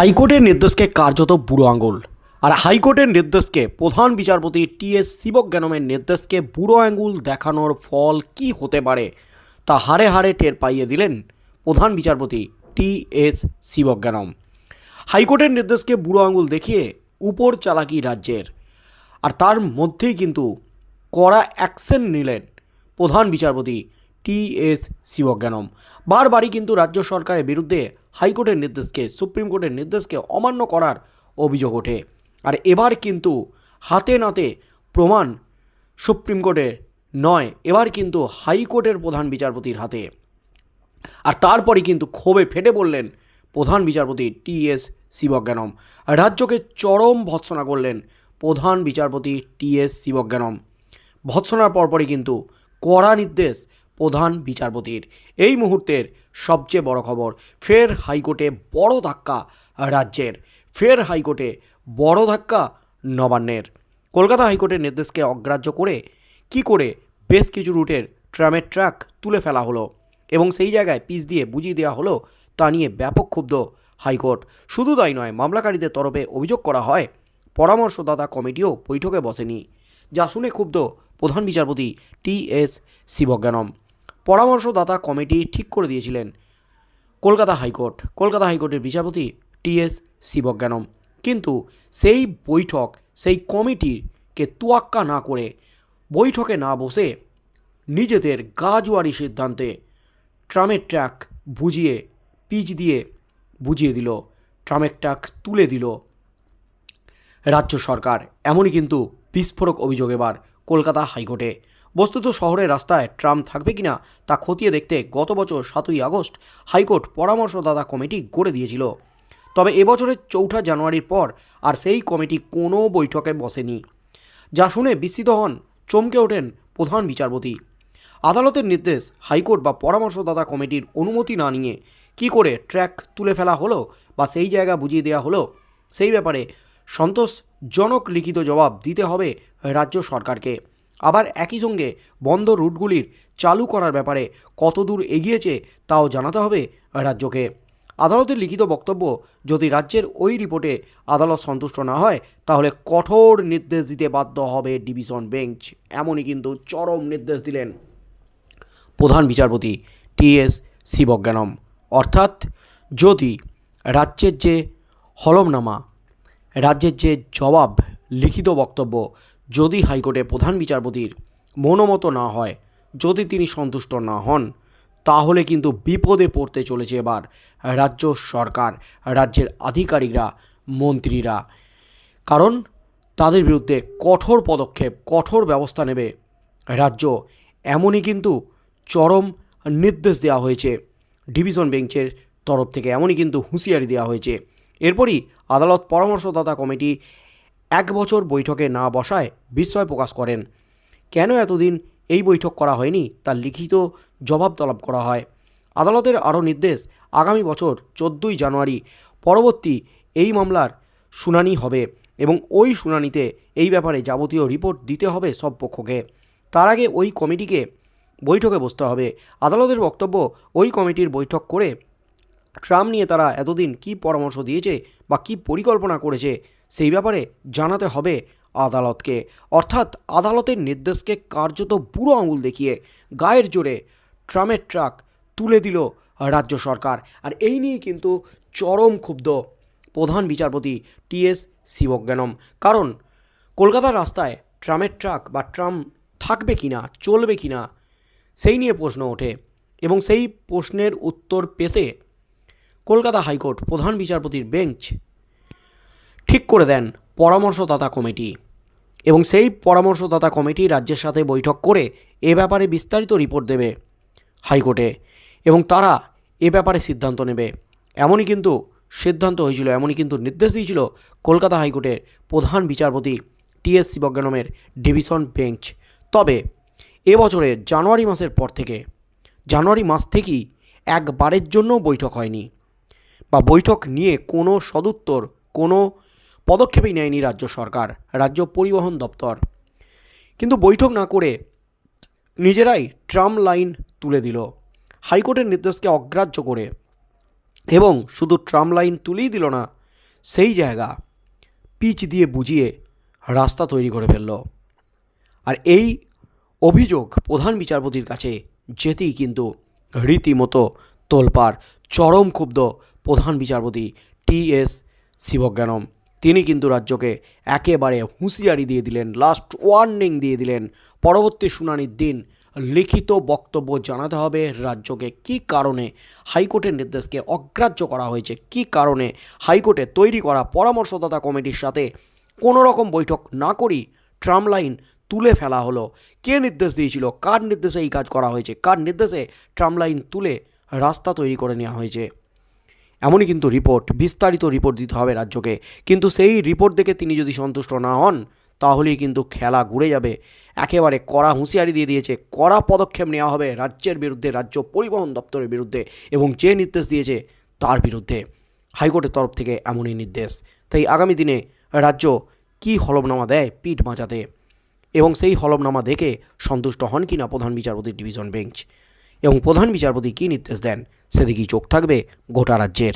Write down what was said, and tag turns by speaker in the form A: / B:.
A: হাইকোর্টের নির্দেশকে কার্যত বুড়ো আঙুল আর হাইকোর্টের নির্দেশকে প্রধান বিচারপতি টি এস শিবজ্ঞানমের নির্দেশকে বুড়ো আঙুল দেখানোর ফল কি হতে পারে, তা হারে হারে টের পাইয়ে দিলেন প্রধান বিচারপতি টি এস শিবজ্ঞানম। হাইকোর্টের নির্দেশকে বুড়ো আঙুল দেখিয়ে উপর চালাকি রাজ্যের। আর তার মধ্যেই কিন্তু কড়া অ্যাকশন নিলেন প্রধান বিচারপতি টি এস শিবজ্ঞানম। বারবারই কিন্তু রাজ্য সরকারের বিরুদ্ধে হাইকোর্টের নির্দেশকে, সুপ্রিম কোর্টের নির্দেশকে অমান্য করার অভিযোগ ওঠে। আর এবার কিন্তু হাতে নাতে প্রমাণ সুপ্রিম কোর্টের নয়, এবার কিন্তু হাইকোর্টের প্রধান বিচারপতির হাতে। আর তারপরে কিন্তু ক্ষোভে ফেটে বললেন প্রধান বিচারপতি টি এস শিবজ্ঞানম। রাজ্যকে চরম ভৎসনা করলেন প্রধান বিচারপতি টি এস শিবজ্ঞানম। ভৎসনার পরপরই কিন্তু কড়া নির্দেশ প্রধান বিচারপতির। এই মুহূর্তের সবচেয়ে বড় খবর, ফের হাইকোর্টে বড় ধাক্কা রাজ্যের। ফের হাইকোর্টে বড় ধাক্কা নবান্নের। কলকাতা হাইকোর্টের নির্দেশকে অগ্রাহ্য করে কি করে বেশ কিছু রুটের ট্রামের ট্র্যাক তুলে ফেলা হলো এবং সেই জায়গায় পিচ দিয়ে বুঝিয়ে দেওয়া হলো তা নিয়ে ব্যাপক ক্ষুব্ধ হাইকোর্ট। শুধু তাই নয়, মামলাকারীদের তরফে অভিযোগ করা হয়, পরামর্শদাতা কমিটিও বৈঠকে বসেনি। যা শুনে ক্ষুব্ধ প্রধান বিচারপতি টি এস শিবজ্ঞানম। পরামর্শদাতা কমিটি ঠিক করে দিয়েছিলেন। কলকাতা হাইকোর্ট। কলকাতা হাইকোর্টের বিচারপতি টি এস শিবজ্ঞানম। কিন্তু সেই বৈঠক, সেই কমিটিকে তোয়াক্কা না করে বৈঠকে না বসে নিজেদের গাজুয়ারি সিদ্ধান্তে ট্রামের ট্র্যাক বুঝিয়ে, পিচ দিয়ে বুঝিয়ে দিল, ট্রামের ট্র্যাক তুলে দিল রাজ্য সরকার। এমনই কিন্তু বিস্ফোরক অভিযোগ এবার কলকাতা হাইকোর্টে। বস্তুত শহরের রাস্তায় ট্রাম থাকবে কিনা তা খতিয়ে দেখতে গত বছর সাতই আগস্ট হাইকোর্ট পরামর্শদাতা কমিটি গড়ে দিয়েছিল। তবে এবছরের চৌঠা জানুয়ারির পর আর সেই কমিটি কোনো বৈঠকে বসেনি। যা শুনে বিস্মিত হন, চমকে ওঠেন প্রধান বিচারপতি। আদালতের নির্দেশ, হাইকোর্ট বা পরামর্শদাতা কমিটির অনুমতি না নিয়ে কি করে ট্র্যাক তুলে ফেলা হলো বা সেই জায়গা বুঝিয়ে দেওয়া হলো, সেই ব্যাপারে সন্তোষজনক লিখিত জবাব দিতে হবে রাজ্য সরকারকে। আবার একই সঙ্গে বন্ধ রুটগুলির চালু করার ব্যাপারে কতদূর এগিয়েছে তাও জানাতে হবে রাজ্যকে। আদালতের লিখিত বক্তব্য যদি রাজ্যের ওই রিপোর্টে আদালত সন্তুষ্ট না হয়, তাহলে কঠোর নির্দেশ দিতে বাধ্য হবে ডিভিশন বেঞ্চ, এমনই কিন্তু চরম নির্দেশ দিলেন প্রধান বিচারপতি টি এস শিবজ্ঞানম। অর্থাৎ যদি রাজ্যের যে হলমনামা, রাজ্যের যে জবাব, লিখিত বক্তব্য যদি হাইকোর্টে প্রধান বিচারপতির মনোমতো না হয়, যদি তিনি সন্তুষ্ট না হন, তাহলে কিন্তু বিপদে পড়তে চলেছে এবার রাজ্য সরকার, রাজ্যের আধিকারিকরা, মন্ত্রীরা। কারণ তাদের বিরুদ্ধে কঠোর পদক্ষেপ, কঠোর ব্যবস্থা নেবে রাজ্য, এমনই কিন্তু চরম নির্দেশ দেওয়া হয়েছে। ডিভিশন বেঞ্চের তরফ থেকে এমনই কিন্তু হুঁশিয়ারি দেওয়া হয়েছে। এরপরই আদালত পরামর্শদাতা কমিটি এক বছর বৈঠকে না বসায় বিস্ময় প্রকাশ করেন। কেন এতদিন এই বৈঠক করা হয়নি তার লিখিত জবাব তলব করা হয়। আদালতের আরও নির্দেশ, আগামী বছর চোদ্দোই জানুয়ারি পরবর্তী এই মামলার শুনানি হবে এবং ওই শুনানিতে এই ব্যাপারে যাবতীয় রিপোর্ট দিতে হবে সব পক্ষকে। তার আগে ওই কমিটিকে বৈঠকে বসতে হবে। আদালতের বক্তব্য, ওই কমিটির বৈঠক করে ট্রাম নিয়ে তারা এতদিন কী পরামর্শ দিয়েছে বা কী পরিকল্পনা করেছে সেই ব্যাপারে জানাতে হবে আদালতকে। অর্থাৎ আদালতের নির্দেশকে কার্যত বুড়ো আঙুল দেখিয়ে গায়ের জোরে ট্রামের ট্রাক তুলে দিল রাজ্য সরকার। আর এই নিয়ে কিন্তু চরম ক্ষুব্ধ প্রধান বিচারপতি টি এস শিবজ্ঞানম। কারণ কলকাতার রাস্তায় ট্রামের ট্রাক বা ট্রাম থাকবে কি না চলবে কি না সেই নিয়ে প্রশ্ন ওঠে এবং সেই প্রশ্নের উত্তর পেতে কলকাতা হাইকোর্ট প্রধান বিচারপতির বেঞ্চ ঠিক করে দেন পরামর্শদাতা কমিটি। এবং সেই পরামর্শদাতা কমিটি রাজ্যের সাথে বৈঠক করে এ ব্যাপারে বিস্তারিত রিপোর্ট দেবে হাইকোর্টে। এবং তারা এ ব্যাপারে সিদ্ধান্ত নেবে। এমনই কিন্তু সিদ্ধান্ত হয়েছিল, এমনই কিন্তু নির্দেশ দিয়েছিল কলকাতা হাইকোর্টের প্রধান বিচারপতি টি এস শিবজ্ঞানমের ডিভিশন বেঞ্চ। তবে এবছরের জানুয়ারি মাসের পর থেকে, জানুয়ারি মাস থেকেই একবারের জন্য বৈঠক হয়নি। বা বৈঠক নিয়ে কোনো সদুত্তর, কোনো পদক্ষেপই নেয়নি রাজ্য সরকার, রাজ্য পরিবহন দপ্তর। কিন্তু বৈঠক না করে নিজেরাই ট্রাম লাইন তুলে দিল। হাইকোর্টের নির্দেশকে অগ্রাহ্য করে এবং শুধু ট্রাম লাইন তুলেই দিল না, সেই জায়গা পিচ দিয়ে বুঝিয়ে রাস্তা তৈরি করে ফেলল। আর এই অভিযোগ প্রধান বিচারপতির কাছে যেতেই কিন্তু রীতিমতো তোলপাড়, চরম ক্ষুব্ধ প্রধান বিচারপতি টি এস শিবজ্ঞানম। তিনি কিন্তু রাজ্যকে একেবারে হুঁশিয়ারি দিয়ে দিলেন লাস্ট ওয়ার্নিং দিয়ে দিলেন। পরবর্তী শুনানির দিন লিখিত বক্তব্য জানাতে হবে রাজ্যকে। কি কারণে হাইকোর্টের নির্দেশকে অগ্রাহ্য করা হয়েছে? কি কারণে হাইকোর্টে তৈরি করা পরামর্শদাতা কমিটির সাথে কোনো রকম বৈঠক না করি ট্রাম লাইন তুলে ফেলা হলো? কে নির্দেশ দিয়েছিল? কার নির্দেশে এই কাজ করা হয়েছে? কার নির্দেশে ট্রাম লাইন তুলে রাস্তা তৈরি করে নেওয়া হয়েছে? এমনই কিন্তু রিপোর্ট, বিস্তারিত রিপোর্ট দিতে হবে রাজ্যকে। কিন্তু সেই রিপোর্ট দেখে তিনি যদি সন্তুষ্ট না হন, তাহলেই কিন্তু খেলা ঘুরে যাবে। একেবারে কড়া হুঁশিয়ারি দিয়ে দিয়েছে, কড়া পদক্ষেপ নেওয়া হবে রাজ্যের বিরুদ্ধে, রাজ্য পরিবহন দপ্তরের বিরুদ্ধে এবং যে নির্দেশ দিয়েছে তার বিরুদ্ধে। হাইকোর্টের তরফ থেকে এমনই নির্দেশ। তাই আগামী দিনে রাজ্য কী হলফনামা দেয় পিঠ বাঁচাতে? এবং সেই হলফনামা দেখে সন্তুষ্ট হন কিনা প্রধান বিচারপতির ডিভিশন বেঞ্চ। এবং প্রধান বিচারপতি কী নির্দেশ দেন? সেদিকেই চোখ থাকবে গোটা রাজ্যের।